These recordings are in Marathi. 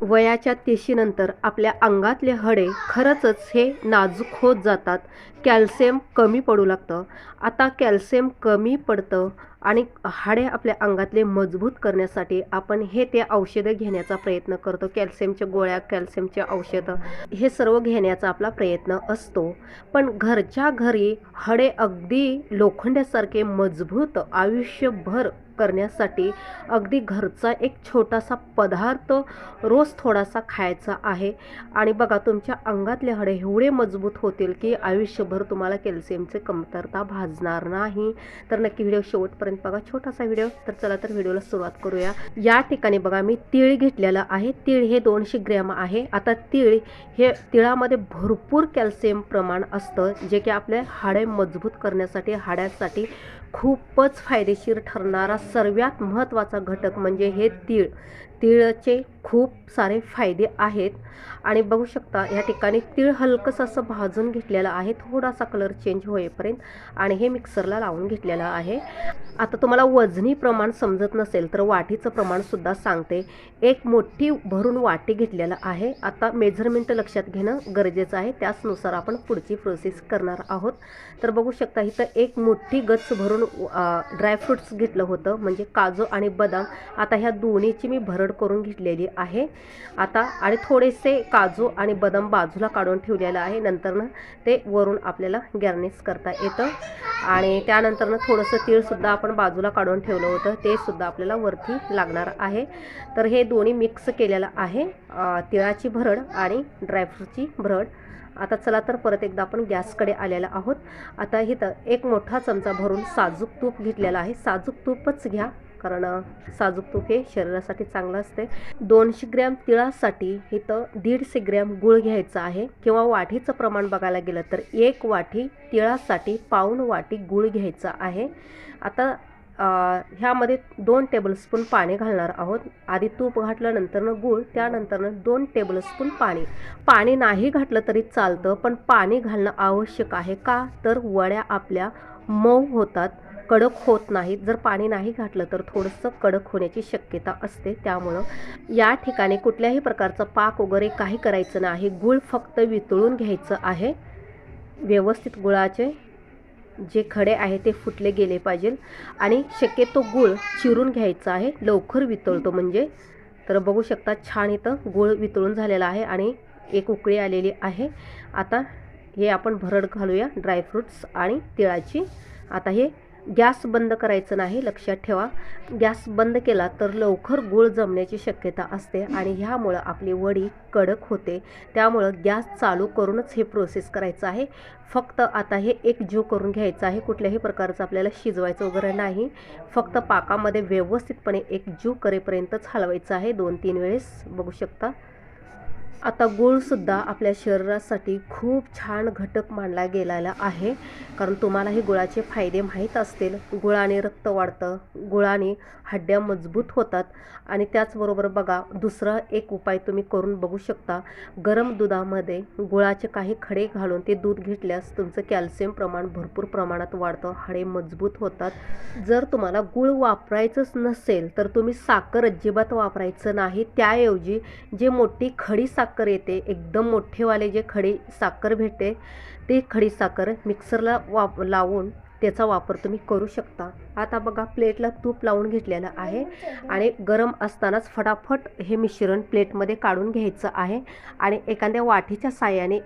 वयाच्या तिशीनंतर आपल्या अंगातले हाडे खरंचच हे नाजूक होत जातात. कॅल्शियम कमी पडू लागतं. आता कॅल्शियम कमी पडतं. आणि हाडे आपल्या अंगातले मजबूत करण्यासाठी आपण हे ते औषधं घेण्याचा प्रयत्न करतो. कॅल्शियमच्या गोळ्या कॅल्शियमचे औषधं हे सर्व घेण्याचा आपला प्रयत्न असतो. पण घरच्या घरी हाडे अगदी लोखंडासारखे मजबूत आयुष्यभर करण्यासाठी अगदी घरचा एक छोटासा पदार्थ रोज थोडासा खायचा आहे. आणि बघा तुमच्या अंगातले हाडे एवढे मजबूत होतील की आयुष्यभर तुम्हाला कॅल्शियमचे कमतरता भाजणार नाही. तर नक्की व्हिडिओ शेवटपर्यंत बघा छोटासा व्हिडिओ. तर चला तर व्हिडिओला सुरुवात करूया. या ठिकाणी बघा मी तीळ घेतलेलं आहे. तीळ हे दोनशे ग्रॅम आहे. आता तीळ हे तिळामध्ये भरपूर कॅल्शियम प्रमाण असतं जे की आपले हाडे मजबूत करण्यासाठी हाड्यासाठी खूपच फायदेशीर ठरणारा सर्वात महत्त्वाचा घटक म्हणजे हे तीळ. तिळाचे खूप सारे फायदे आहेत. आणि बघू शकता या ठिकाणी तीळ हलकंसं असं भाजून घेतलेलं आहे. थोडासा कलर चेंज होईपर्यंत आणि हे मिक्सरला लावून घेतलेलं आहे. आता तुम्हाला वजनी प्रमाण समजत नसेल तर वाटीचं प्रमाणसुद्धा सांगते. एक मोठी भरून वाटी घेतलेलं आहे. आता मेझरमेंट लक्षात घेणं गरजेचं आहे. त्याचनुसार आपण पुढची प्रोसेस करणार आहोत. तर बघू शकता इथं एक मोठी गच्च भरून ड्रायफ्रूट्स घेतलं होतं म्हणजे काजू आणि बदाम. आता ह्या दोन्हीची मी भरड करून घेतलेली आहे. आता आणि थोडेसे काजू आणि बदाम बाजूला काढून ठेवलेलं आहे. नंतरनं ते वरून आपल्याला गॅर्निश करता येतं. आणि त्यानंतरनं थोडंसं तीळसुद्धा आपण बाजूला काढून ठेवलं होतं. ते सुद्धा आपल्याला वरती लागणार आहे. तर हे दोन्ही मिक्स केलेलं आहे. तिळाची भरड आणि ड्रायफ्रूटची भरड. आता चला तर परत एकदा आपण गॅसकडे आलेला आहोत. आता इथं एक मोठा चमचा भरून साजूक तूप घेतलेला आहे. साजूक तूपच घ्या. कारण साजूक तूप हे शरीरासाठी चांगलं असते. दोनशे ग्रॅम तिळासाठी इथं दीडशे ग्रॅम गूळ घ्यायचं आहे किंवा वाटीचं प्रमाण बघायला गेलं तर एक वाटी तिळासाठी पाऊण वाटी गूळ घ्यायचा आहे. आता ह्यामध्ये दोन टेबलस्पून पाणी घालणार आहोत. आधी तूप घातल्यानंतरनं गूळ त्यानंतरनं दोन टेबलस्पून पाणी. पाणी नाही घातलं तरी चालतं पण पाणी घालणं आवश्यक आहे का? तर वड्या आपल्या मऊ होतात. कडक होत नाहीत जर पाणी नाही घातलं तर थोडंसं कडक होण्याची शक्यता असते. त्यामुळं या ठिकाणी कुठल्याही प्रकारचं पाक वगैरे काही करायचं नाही. गूळ फक्त वितळून घ्यायचं आहे. व्यवस्थित गुळाचे जे खडे आहे ते फुटले गेले पाहिजे. आणि शक्यतो गूळ चिरून घ्यायचा आहे. लवकर वितळतो म्हणजे. तर बघू शकता छान इथं गूळ वितळून झालेला आहे आणि एक उकळी आलेली आहे. आता हे आपण भरड घालूया. ड्रायफ्रूट्स आणि तिळाची. आता हे गॅस बंद करायचं नाही लक्षात ठेवा. गॅस बंद केला तर लवकर गूळ जमण्याची शक्यता असते आणि ह्यामुळं आपली वडी कडक होते. त्यामुळं गॅस चालू करूनच हे प्रोसेस करायचं आहे. फक्त आता हे एक जीव करून घ्यायचं आहे. कुठल्याही प्रकारचं आपल्याला शिजवायचं वगैरे नाही. फक्त पाकामध्ये व्यवस्थितपणे एक जीव करेपर्यंतच हलवायचं आहे. दोन तीन वेळेस बघू शकता. आता गुळसुद्धा आपल्या शरीरासाठी खूप छान घटक मानला गेलेला आहे. कारण तुम्हालाही गुळाचे फायदे माहीत असतील. गुळाने रक्त वाढतं गुळाने हड्ड्या मजबूत होतात. आणि त्याचबरोबर बघा दुसरा एक उपाय तुम्ही करून बघू शकता. गरम दुधामध्ये गुळाचे काही खडे घालून ते दूध घेतल्यास तुमचं कॅल्शियम प्रमाण भरपूर प्रमाणात वाढतं हाडे मजबूत होतात. जर तुम्हाला गुळ वापरायचंच नसेल तर तुम्ही साखर अजिबात वापरायचं नाही. त्याऐवजी जे मोठी खडी साखर साखर येते. एकदम मोठेवाले जे खडी साखर भेटते ते खडी साखर मिक्सरला वाप लावून त्याचा वापर तुम्ही करू शकता. आता बघा प्लेटला तूप लावून घेतलेलं आहे आणि गरम असतानाच फटाफट हे मिश्रण प्लेटमध्ये काढून घ्यायचं आहे आणि एखाद्या वाटीच्या साह्याने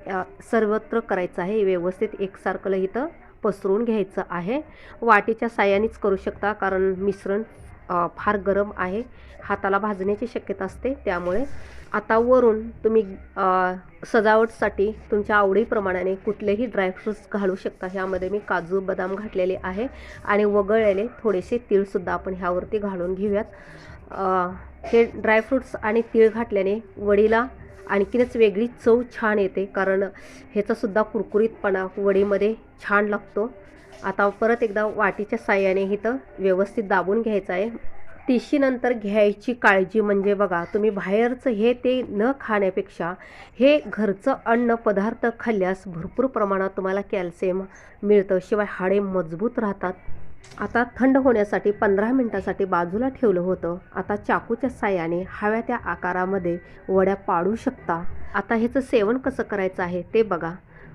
सर्वत्र करायचं आहे. व्यवस्थित एकसारखं इथं पसरून घ्यायचं आहे. वाटीच्या साह्यानेच करू शकता कारण मिश्रण फार गरम आहे. हाताला भाजण्याची शक्यता असते. त्यामुळे आता वरून तुम्ही सजावटसाठी तुमच्या आवडीप्रमाणे कुठलेही ड्रायफ्रूट्स घालू शकता. ह्यामध्ये मी काजू बदाम घातलेले आहे आणि वगळलेले थोडेसे तीळसुद्धा आपण ह्यावरती घालून घेऊयात. हे ड्रायफ्रूट्स आणि तीळ घातल्याने वडीला आणखीनच वेगळी चव छान येते. कारण ह्याचासुद्धा कुरकुरीतपणा वडीमध्ये छान लागतो. आता परत एकदा वाटीच्या साह्याने इथं व्यवस्थित दाबून घ्यायचं आहे. तिशीनंतर घ्यायची काळजी म्हणजे बघा तुम्ही बाहेरचं हे ते न खाण्यापेक्षा हे घरचं अन्न पदार्थ खाल्ल्यास भरपूर प्रमाणात तुम्हाला कॅल्शियम मिळतं शिवाय हाडे मजबूत राहतात. आता थंड होण्यासाठी पंधरा मिनटासाठी बाजूला ठेवलं होतं. आता चाकूच्या साह्याने हव्या त्या आकारामध्ये वड्या पाडू शकता. आता ह्याचं सेवन कसं करायचं आहे ते बघा.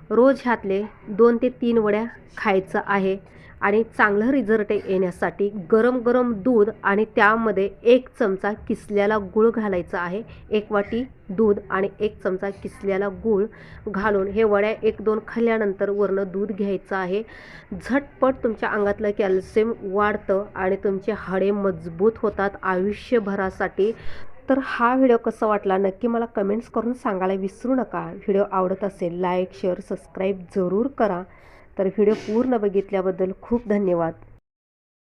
रोज ह्यातले दोन ते तीन वड्या खायचं आहे. आणि चांगलं रिझल्ट येण्यासाठी गरम गरम दूध आणि त्यामध्ये एक चमचा किसल्याला गूळ घालायचा आहे. एक वाटी दूध आणि एक चमचा किसल्याला गूळ घालून हे वड्या एक दोन खाल्ल्यानंतर वरनं दूध घ्यायचं आहे. झटपट तुमच्या अंगातलं कॅल्शियम वाढतं आणि तुमचे हाडे मजबूत होतात आयुष्यभरासाठी. तर हा व्हिडिओ कसा वाटला नक्की मला कमेंट्स करून सांगायला विसरू नका. व्हिडिओ आवडत असेल लाईक शेअर सबस्क्राईब जरूर करा. तर व्हिडिओ पूर्ण बघितल्याबद्दल खूप धन्यवाद.